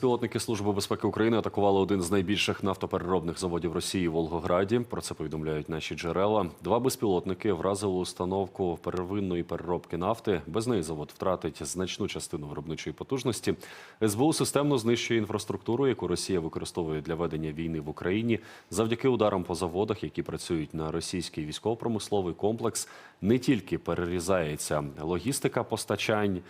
Безпілотники Служби безпеки України атакували один з найбільших нафтопереробних заводів Росії в Волгограді. Про це повідомляють наші джерела. Два безпілотники вразили установку первинної переробки нафти. Без неї завод втратить значну частину виробничої потужності. СБУ системно знищує інфраструктуру, яку Росія використовує для ведення війни в Україні. Завдяки ударам по заводах, які працюють на російський військово-промисловий комплекс, не тільки перерізається логістика постачань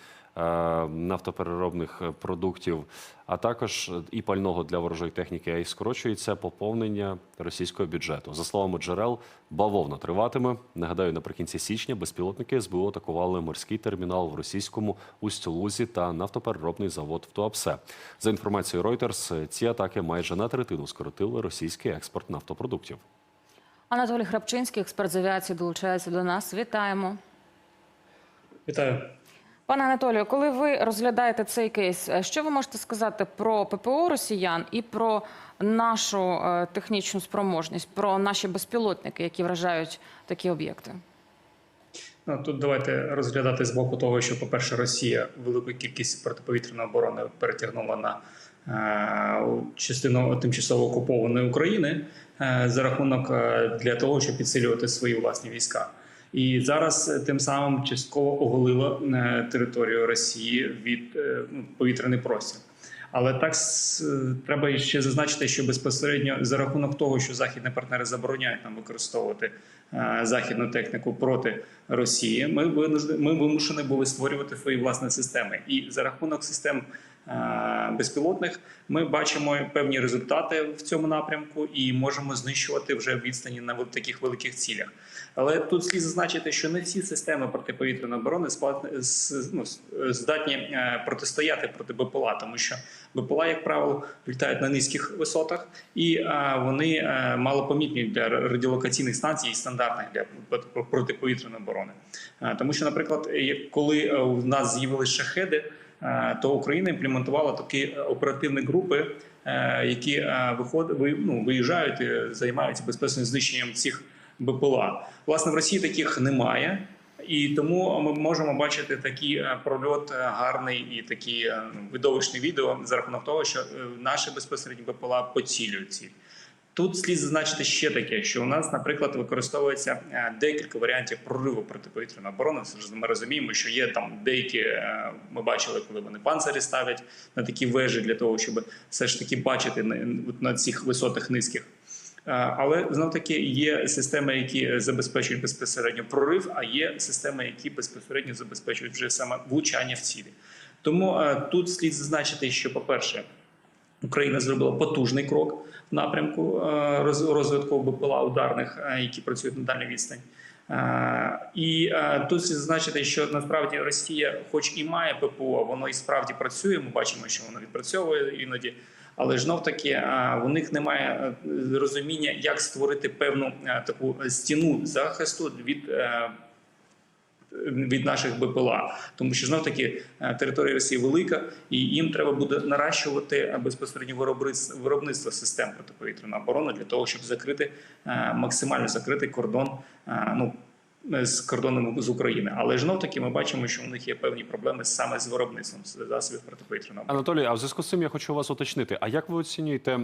нафтопереробних е, продуктів, а також і пального для ворожої техніки, а й скорочується поповнення російського бюджету. За словами джерел, бавовна триватиме. Нагадаю, наприкінці січня безпілотники СБУ атакували морський термінал в російському Усть-Лузі та нафтопереробний завод в Туапсе. За інформацією Reuters, ці атаки майже на третину скоротили російський експорт нафтопродуктів. Анатолій Храпчинський, експерт з авіації, долучається до нас. Вітаємо. Вітаю. Пане Анатолію, коли ви розглядаєте цей кейс, е, що ви можете сказати про ППО росіян і про нашу е, технічну спроможність, про наші безпілотники, які вражають такі об'єкти? Ну, тут давайте розглядати з боку того, що, по-перше, Росія велику кількість протиповітряної оборони перетягнула на е, частину тимчасово окупованої України за рахунок для того, щоб підсилювати свої власні війська. І зараз е, тим самим частково оголила е, територію Росії від е, ну, повітряний простір. Але так треба ще зазначити, що безпосередньо за рахунок того, що західні партнери забороняють нам використовувати західну техніку проти Росії, ми ми вимушені були створювати свої власні системи. І за рахунок систем безпілотних ми бачимо певні результати в цьому напрямку і можемо знищувати вже відстані на таких великих цілях. Але тут слід зазначити, що не всі системи протиповітряної оборони ну, здатні е, протистояти проти БПЛА, тому що БПЛА, як правило, літають на низьких висотах, і е, вони е, малопомітні для радіолокаційних станцій і стандартних для протиповітряної оборони. Тому що, наприклад, коли у нас з'явились шахеди, то Україна імплементувала такі оперативні групи, які ну, виїжджають, і займаються безпечним знищенням цих БПЛА. Власне, в Росії таких немає. І тому ми можемо бачити такий е, прольот е, гарний і такі е, видовищні відео за рахунок того, що наші безпосередньо БПЛА поцілюють ціль. Тут слід зазначити ще таке, що у нас, наприклад, використовується декілька варіантів прориву протиповітряної оборони. Ми розуміємо, що є там деякі. Ми бачили, коли вони панцирі ставлять на такі вежі для того, щоб все ж таки бачити на цих висотах низьких. Е, Але знов таки є системи, які забезпечують безпосередньо прорив, а є системи, які безпосередньо забезпечують вже саме влучання в цілі. Тому е, тут слід зазначити, що, по-перше, Україна зробила потужний крок в напрямку е, розвитку БПЛА ударних, е, які працюють на дальню відстань. Е, І е, тут слід зазначити, що насправді Росія, хоч і має ППО, воно і справді працює. Ми бачимо, що воно відпрацьовує іноді. Але знов таки у них немає е, розуміння, як створити певну е, таку стіну захисту від. е, Від наших БПЛА, тому що знов таки територія Росії велика, і їм треба буде наращувати безпосередньо виробництво, систем протиповітряної оборони для того, щоб закрити максимально закрити кордон. Ну з кордоном з України, але ж знов таки ми бачимо, що у них є певні проблеми саме з виробництвом засобів протиповітряної оборони. Анатолій, а в зв'язку з цим я хочу вас уточнити. А як ви оцінюєте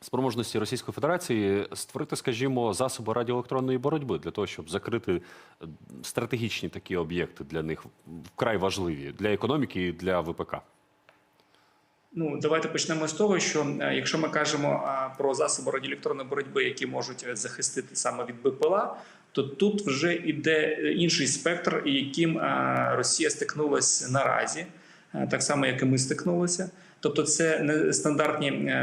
спроможності Російської Федерації створити, скажімо, засоби радіоелектронної боротьби для того, щоб закрити е, стратегічні такі об'єкти для них вкрай важливі для економіки і для ВПК? Ну, давайте почнемо з того, що е, якщо ми кажемо про засоби радіоелектронної боротьби, які можуть е, захистити саме від БПЛА, то тут вже йде е, інший спектр, яким е, Росія стикнулася наразі, е, так само як і ми стикнулися. Тобто, це не стандартні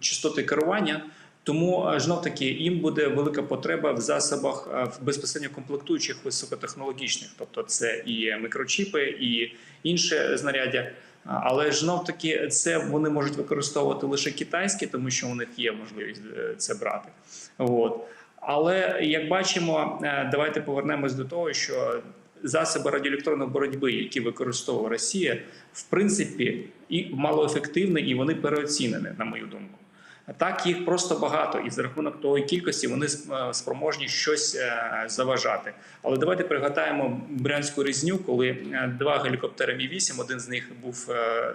частоти керування. Тому знов таки їм буде велика потреба в засобах в безпосередньо комплектуючих високотехнологічних, тобто це і мікрочіпи, і інше знаряддя. Але знов таки це вони можуть використовувати лише китайські, тому що у них є можливість це брати. От. Але як бачимо, е, давайте повернемось до того, що засоби радіоелектронної боротьби, які використовує Росія, в принципі, і малоефективні, і вони переоцінені, на мою думку. Так їх просто багато, і за рахунок тої кількості вони е, спроможні щось е, заважати. Але давайте пригадаємо брянську різню, коли два гелікоптери Мі 8 один з них був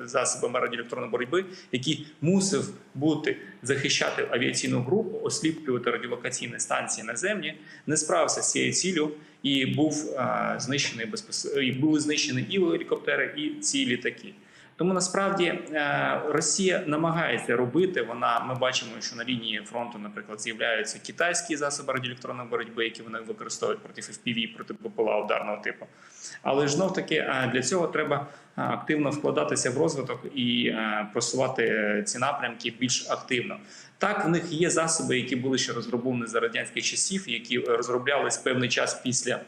засобами радіоелектронної боротьби, який мусив бути захищати авіаційну групу, осліплювати радіолокаційні станції наземні, не справився з цією ціллю і був е, знищений безпос... і були знищені і гелікоптери, і ці літаки. Тому насправді е, Росія намагається робити. Вона ми бачимо, що на лінії фронту, наприклад, з'являються китайські засоби радіоелектронної боротьби, які вони використовують проти FPV, проти ППЛА ударного типу. Але ж знов таки е, для цього треба е, активно вкладатися в розвиток і просувати ці напрямки більш активно. Так, в них є засоби, які були ще розроблені за радянських часів, які розроблялись певний час після.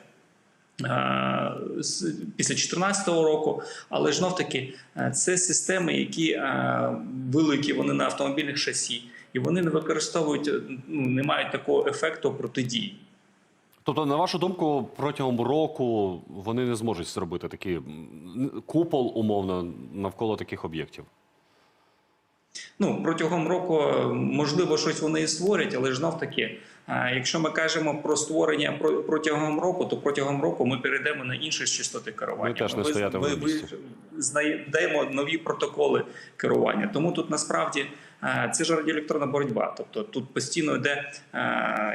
Е, Після 2014 року, але знов таки е, це системи, які е, великі, вони на автомобільних шасі, і вони не використовують, ну не мають такого ефекту протидії. Тобто, на вашу думку, протягом року вони не зможуть зробити такий купол умовно навколо таких об'єктів. Ну протягом року можливо щось вони і створять, але ж знов таки, якщо ми кажемо про створення про- протягом року, то протягом року ми перейдемо на інші частоти керування. Ми теж не стоятимемо ви- на знайдемо нові протоколи керування. Тому тут насправді це ж радіоелектронна боротьба. Тобто тут постійно йде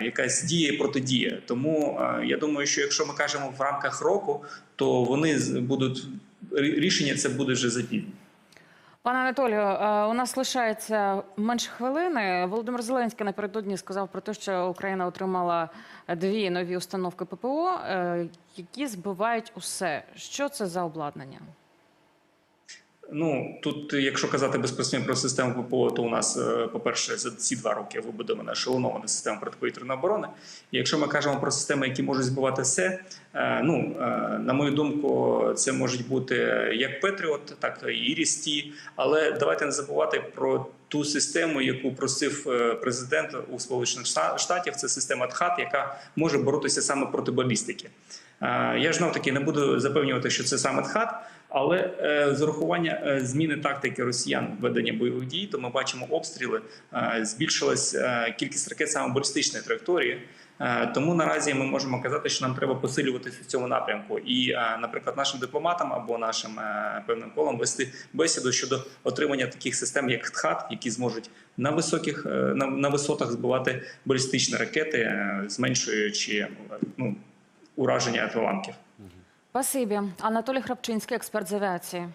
якась дія і протидія. Тому я думаю, що якщо ми кажемо в рамках року, то вони будуть рішення це буде вже запізно. Пане Анатолію, е, у нас лишається менше хвилини. Володимир Зеленський напередодні сказав про те, що Україна отримала дві нові установки ППО, е, які збивають усе. Що це за обладнання? Ну тут, якщо казати безпосередньо про систему ППО, то у нас, е, по-перше, за ці два роки вибудована ешелонована система протиповітряної оборони. І якщо ми кажемо про системи, які можуть збивати все, е, ну е, на мою думку, це можуть бути як Петріот, так і Ірісті. Але давайте не забувати про ту систему, яку просив президент у Сполучених Шта- Штатів. Це система ТХАТ, яка може боротися саме проти балістики. Я ж знов таки не буду запевнювати, що це саме ТХАТ, але е, з урахування е, зміни тактики росіян ведення бойових дій, то ми бачимо обстріли. е, Збільшилась кількість ракет саме балістичної траєкторії. Тому наразі ми можемо казати, що нам треба посилюватися в цьому напрямку, і, наприклад, нашим дипломатам або нашим певним колам вести бесіду щодо отримання таких систем, як ТХАТ, які зможуть на високих на, на висотах збивати балістичні ракети, зменшуючи ну, ураження атламків. Спасибі. Анатолій Храпчинський, експерт з авіації.